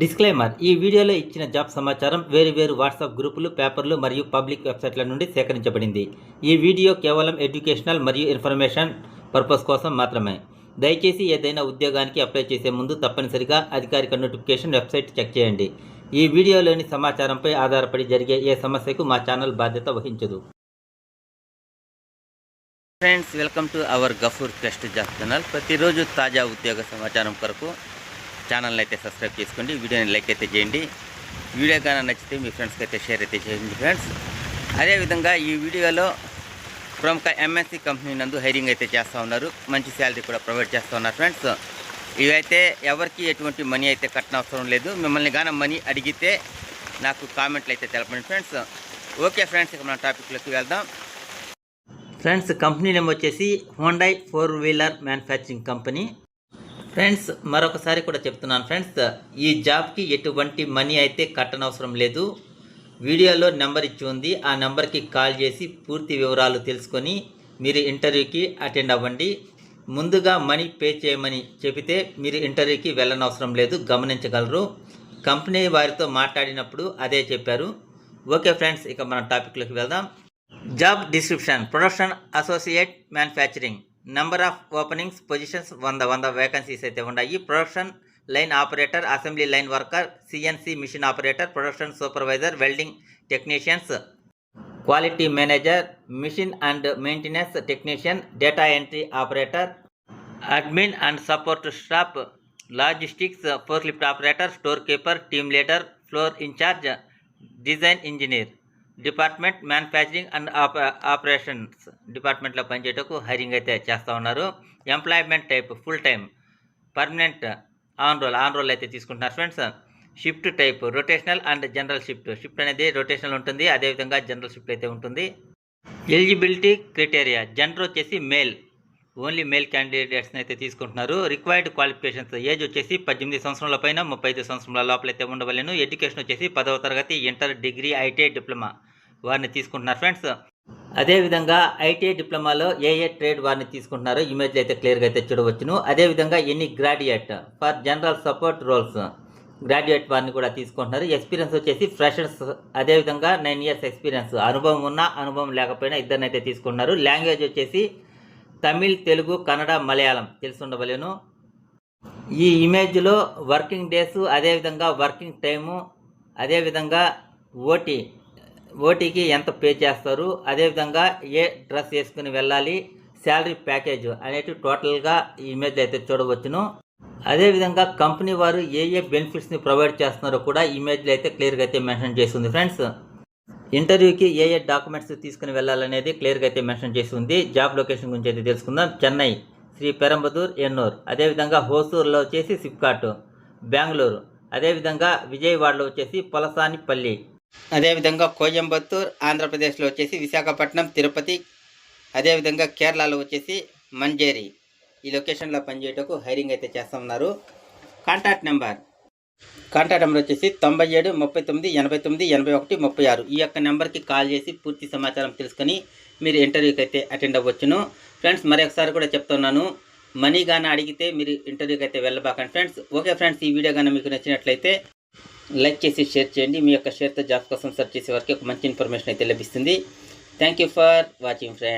Disclaimer ఈ వీడియోలో ఇచ్చిన జాబ్ సమాచారం వేరు వేరు వాట్సాప్ గ్రూపులు పేపర్లు మరియు పబ్లిక్ వెబ్సైట్ల నుండి సేకరించబడింది. ఈ వీడియో కేవలం ఎడ్యుకేషనల్ మరియు ఇన్ఫర్మేషన్ పర్పస్ కోసం మాత్రమే. దయచేసి ఏదైనా ఉద్యోగానికి అప్లై చేసే ముందు తప్పనిసరిగా అధికారిక నోటిఫికేషన్ వెబ్సైట్ చెక్ చేయండి. ఈ వీడియోలోని సమాచారంపై ఆధారపడి జరిగే ఏ సమస్యకు మా ఛానల్ బాధ్యత వహించదు. Friends welcome to our Gafoor crest job channel. ప్రతిరోజు తాజా ఉద్యోగ సమాచారం కొరకు ఛానల్ని అయితే సబ్స్క్రైబ్ చేసుకోండి వీడియోని లైక్ అయితే చేయండి. వీడియో కానీ నచ్చితే మీ ఫ్రెండ్స్కి అయితే షేర్ అయితే చేయండి ఫ్రెండ్స్. అదేవిధంగా ఈ వీడియోలో ప్రముఖ ఎంఎస్సి కంపెనీ నందు హైరింగ్ అయితే చేస్తూ ఉన్నారు. మంచి శాలరీ కూడా ప్రొవైడ్ చేస్తూ ఉన్నారు ఫ్రెండ్స్. ఇవైతే ఎవరికి ఎటువంటి మనీ అయితే కట్టనవసరం లేదు. మిమ్మల్ని కానీ మనీ అడిగితే నాకు కామెంట్లు అయితే తెలపండి ఫ్రెండ్స్. ఓకే ఫ్రెండ్స్ ఇక మన టాపిక్లోకి వెళ్దాం. ఫ్రెండ్స్ కంపెనీ నేమ్ వచ్చేసి Hyundai four wheeler manufacturing company friends మరొకసారి కూడా చెప్తున్నాను ఫ్రెండ్స్ ఈ జాబ్కి ఎటువంటి మనీ అయితే కట్టనవసరం లేదు. వీడియోలో నెంబర్ ఇచ్చి ఉంది. ఆ నెంబర్కి కాల్ చేసి పూర్తి వివరాలు తెలుసుకొని మీరు ఇంటర్వ్యూకి అటెండ్ అవ్వండి. ముందుగా మనీ పే చేయమని చెబితే మీరు ఇంటర్వ్యూకి వెళ్ళనవసరం లేదు గమనించగలరు. కంపెనీ వారితో మాట్లాడినప్పుడు అదే చెప్పారు. ఓకే ఫ్రెండ్స్ ఇక మన టాపిక్లోకి వెళ్దాం. Job description production associate manufacturing. Number of openings positions వంద వంద వేకెన్సీస్ అయితే ఉన్నాయి. Production line operator assembly line worker CNC machine operator production supervisor welding technicians quality manager machine and maintenance technician data entry operator admin and support staff logistics forklift operator store keeper team leader floor incharge design engineer department manufacturing and operations డిపార్ట్మెంట్లో పనిచేయటకు hiring అయితే చేస్తూ ఉన్నారు. Employment type full time permanent on roll on roll అయితే తీసుకుంటున్నారు friends. Shift type rotational and general shift. Shift అనేది rotational ఉంటుంది అదేవిధంగా జనరల్ షిఫ్ట్ అయితే ఉంటుంది. ఎలిజిబిలిటీ క్రైటీరియా జెండర్ వచ్చేసి మేల్. ఓన్లీ మేల్ క్యాండిడేట్స్ని అయితే తీసుకుంటున్నారు. రిక్వైర్డ్ క్వాలిఫికేషన్స్ ఏజ్ వచ్చేసి పద్దెనిమిది సంవత్సరాల పైన ముప్పై ఐదు సంవత్సరాల లోపల అయితే ఎడ్యుకేషన్ వచ్చేసి పదవ తరగతి ఇంటర్ డిగ్రీ ఐటీఐ డిప్లొమా వారిని తీసుకుంటున్నారు ఫ్రెండ్స్. అదేవిధంగా ఐటీఐ డిప్లొమాలో ఏ ఏ ట్రేడ్ వారిని తీసుకుంటున్నారో ఇమేజ్లో అయితే క్లియర్గా అయితే చూడవచ్చును. అదేవిధంగా ఎన్ని graduate for general support roles graduate వారిని కూడా తీసుకుంటున్నారు. ఎక్స్పీరియన్స్ వచ్చేసి ఫ్రెషర్స్ అదేవిధంగా నైన్ ఇయర్స్ ఎక్స్పీరియన్స్ అనుభవం ఉన్నా అనుభవం లేకపోయినా ఇద్దరినైతే తీసుకుంటున్నారు. లాంగ్వేజ్ వచ్చేసి తమిళ్ తెలుగు కన్నడ మలయాళం తెలిసి ఈ ఇమేజ్లో వర్కింగ్ డేస్ అదేవిధంగా వర్కింగ్ టైము అదేవిధంగా ఓటీ ఓటీకి ఎంత పే చేస్తారు అదేవిధంగా ఏ డ్రెస్ వేసుకుని వెళ్ళాలి శాలరీ ప్యాకేజ్ అనేటివి టోటల్గా ఈ ఇమేజ్ అయితే చూడవచ్చును. అదేవిధంగా కంపెనీ వారు ఏ ఏ బెనిఫిట్స్ని ప్రొవైడ్ చేస్తున్నారో కూడా ఇమేజ్లో అయితే క్లియర్గా అయితే మెన్షన్ చేస్తుంది ఫ్రెండ్స్. ఇంటర్వ్యూకి ఏ ఏ డాక్యుమెంట్స్ తీసుకుని వెళ్ళాలనేది క్లియర్గా అయితే మెన్షన్ చేసి ఉంది. జాబ్ లొకేషన్ గురించి అయితే తెలుసుకుందాం. చెన్నై శ్రీ పెరంబదూర్ ఎన్నూర్ అదేవిధంగా హోసూర్లో వచ్చేసి సిప్కాట్ బెంగళూరు. అదేవిధంగా విజయవాడలో వచ్చేసి పొలసానిపల్లి. అదేవిధంగా కోయంబత్తూర్ ఆంధ్రప్రదేశ్లో వచ్చేసి విశాఖపట్నం తిరుపతి. అదేవిధంగా కేరళలో వచ్చేసి మంజేరి. ఈ లొకేషన్లో పనిచేయటకు హైరింగ్ అయితే చేస్తున్నారు కాంటాక్ట్ నెంబర్ కాంటాక్ట్ నెంబర్ వచ్చేసి తొంభై ఏడు ముప్పై తొమ్మిది ఎనభై తొమ్మిది ఎనభై ఒకటి ముప్పై ఆరు. ఈ యొక్క నెంబర్కి కాల్ చేసి పూర్తి సమాచారం తెలుసుకొని మీరు ఇంటర్వ్యూకి అయితే అటెండ్ అవ్వచ్చును. ఫ్రెండ్స్ మరొకసారి కూడా చెప్తున్నాను. మనీ కానీ అడిగితే మీరు ఇంటర్వ్యూకి అయితే వెళ్ళబాకండి ఫ్రెండ్స్. ఓకే ఫ్రెండ్స్ ఈ వీడియో కానీ మీకు నచ్చినట్లయితే లైక్ చేసి షేర్ చేయండి. మీ యొక్క షేర్తో జాబ్ కోసం సెర్చ్ చేసే వరకు ఒక మంచి ఇన్ఫర్మేషన్ అయితే లభిస్తుంది. Thank you for watching friends.